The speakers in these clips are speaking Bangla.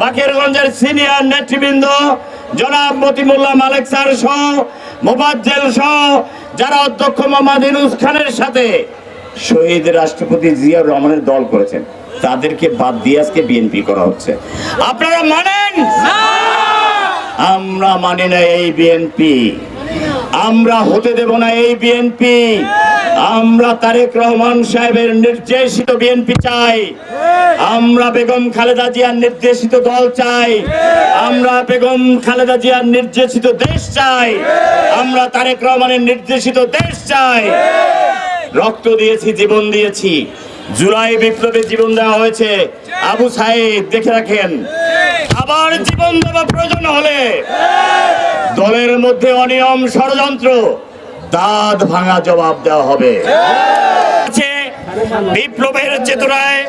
বাকেরগঞ্জের সিনিয়র নেতৃবৃন্দ জনাব মতিমুল্লাহ মালিক স্যার সহ মোবাজ্জেল সহ যারা অধ্যক্ষ মোহাম্মদ ইনুস খানের সাথে শহীদ রাষ্ট্রপতি জিয়াউর রহমানের দল করেছেন তাদেরকে বাদ দিয়ে আজকে বিএনপি করা হচ্ছে। আপনারা মানেন? আমরা মানি না এই বিএনপি। আমরা হতে দেব না এই বিএনপি। আমরা তারেক রহমান সাহেবের নির্দেশিত বিএনপি চাই। আমরা বেগম খালেদা জিয়ার নির্দেশিত দল চাই। আমরা বেগম খালেদা জিয়ার নির্দেশিত দেশ চাই। আমরা তারেক রহমানের নির্দেশিত দেশ চাই। রক্ত দিয়েছি, জীবন দিয়েছি। জুলাই বিপ্লবে জীবন দেওয়া হয়েছে। আবু সাহেব দেখে রাখেন। আবার জীবন দেওয়া প্রয়োজন হলে। দলের মধ্যে অনিয়ম ষড়যন্ত্র। দাঁত ভাঙা জবাব দেওয়া হবে। বিপ্লবের চেতনায়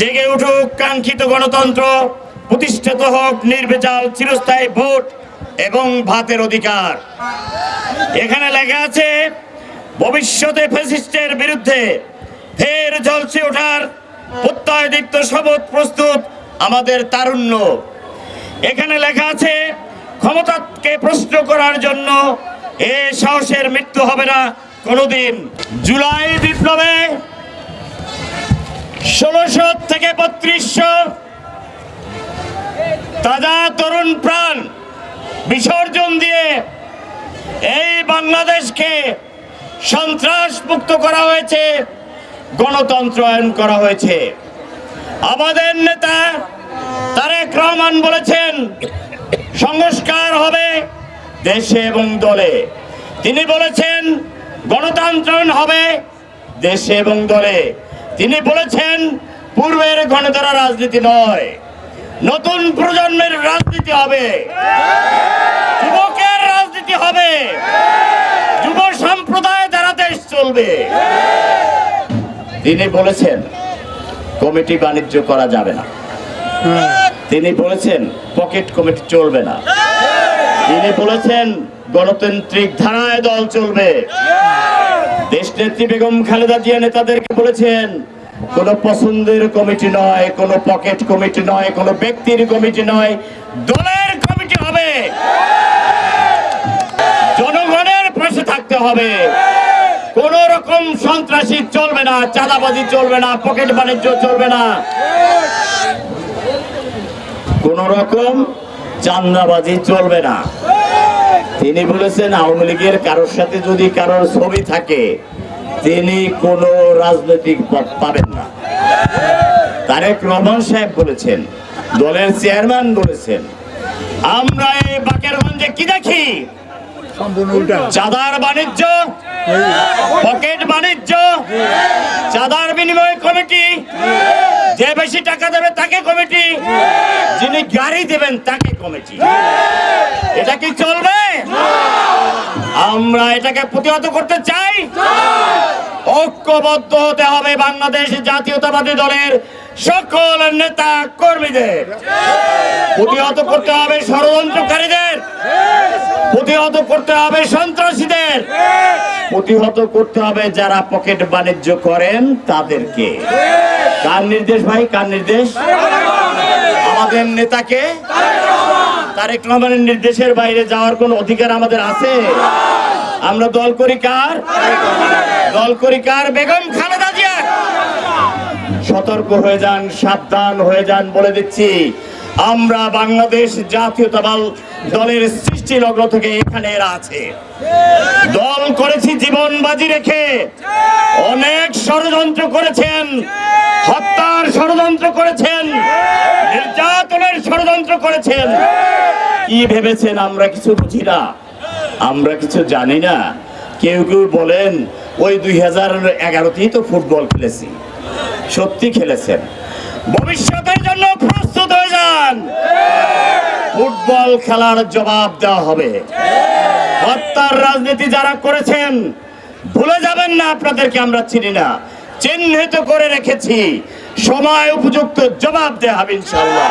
জেগে উঠুক কাঙ্ক্ষিত গণতন্ত্র, প্রতিষ্ঠিত হোক নির্বিচাল চিরস্থায়ী ভোট এবং ভাতের অধিকার। এখানে লেখা আছে, ভবিষ্যতে ফ্যাসিস্টের বিরুদ্ধে ফের ঝলসে ওঠার প্রত্যয় দীপ্ত শপথ প্রস্তুত আমাদের তারুণ্য। এখানে লেখা আছে, ক্ষমতাকে প্রশ্ন করার জন্য এ সাহসের মৃত্যু হবে না কোনোদিন। জুলাই বিপ্লবে ষোলোশো থেকে বত্রিশশো তাজা তরুণ প্রাণ বিসর্জন দিয়ে এই বাংলাদেশকে সন্ত্রাস মুক্ত করা হয়েছে গণতন্ত্রায়ন করা হয়েছে। আমাদের নেতা তারেক রহমান বলেছেন, সংস্কার হবে দেশে এবং দলে। তিনি বলেছেন গণতন্ত্রায়ন হবে দেশে এবং দলে। তিনি বলেছেন পূর্বের গণতন্ত্র রাজনীতি নয় নতুন প্রজন্মের রাজনীতি হবে। যুবকের রাজনীতি হবে। যুব সম্প্রদায় দ্বারা দেশ চলবে। তিনি বলেছেন কমিটি বাণিজ্য করা যাবে না। তিনি বলেছেন পকেট কমিটি চলবে না। তিনি বলেছেন গণতান্ত্রিক ধারায় দল চলবে। দেশ নেত্রী বেগম খালেদা জিয়া নেতাদেরকে বলেছেন কোন পছন্দের কমিটি নয় কোন পকেট কমিটি নয় কোন ব্যক্তির কমিটি নয় দলের কমিটি হবে। জনগণের পাশে থাকতে হবে। কোন রকম সন্ত্রাসী চলবে না চাঁদাবাজি চলবে না পকেট বাণিজ্য চলবে না। কোন রকম চান্দাবাজি চলবে না। তিনি বলেছেন, আওয়ামী লীগের কারোর সাথে যদি কারোর ছবি থাকে, তিনি কোনো রাজনৈতিক পদ পাবেন না। তারেক রহমান সাহেব বলেছেন, দলের চেয়ারম্যান বলেছেন, আমরা এই বাকেরগঞ্জে কি দেখি? চাঁদার বাণিজ্য, পকেট বাণিজ্য, চাঁদার বিনিময় কমিটি, যে বেশি টাকা দেবে তাকে কমিটি, যিনি গাড়ি দেবেন তাকে কমিটি। এটা কি চলবে? আমরা এটাকে প্রতিহত করতে চাই? ঐক্যবদ্ধ হতে হবে বাংলাদেশ জাতীয়তাবাদী দলের সকল নেতা কর্মীদের। প্রতিহত করতে হবে ষড়যন্ত্রকারীদের। প্রতিহত করতে হবে সন্ত্রাসীদের। প্রতিহত করতে হবে যারা পকেট বাণিজ্য করেন তাদেরকে। কার নির্দেশ ভাই, কার নির্দেশ? আমাদের নেতাকে। তারেক রহমানের নির্দেশের বাইরে যাওয়ার কোন অধিকার আমাদের আছে? আমরা দল করি কার? দল করি কার? বেগম খালেদা জিয়া। সতর্ক হয়ে যান, সাবধান হয়ে যান বলে দিচ্ছি। আমরা বাংলাদেশ জাতীয়তাবাদ দলের সৃষ্টি লগ্ন থেকে এখানে এরা আছে। দল করেছি জীবন বাজি রেখে। অনেক ষড়যন্ত্র করেছেন। হত্যার ষড়যন্ত্র করেছেন। নির্যাতনের ষড়যন্ত্র করেছেন। কি ভেবেছেন আমরা কিছু বুঝি না। আমরা কিছু জানি না। কেউ কেউ বলেন, ওই দুই হাজার এগারোতেই তো ফুটবল খেলেছি। সত্যি খেলেছেন। ভবিষ্যতের জন্য প্রস্তুত হয়ে যান। ফুটবল খেলার জবাব দেওয়া হবে। হত্যার রাজনীতি যারা করেছেন, ভুলে যাবেন না, আপনাদেরকে আমরা চিনি না। চিহ্নিত করে রেখেছি। সময় উপযুক্ত জবাব দেওয়া হবে ইনশাল্লাহ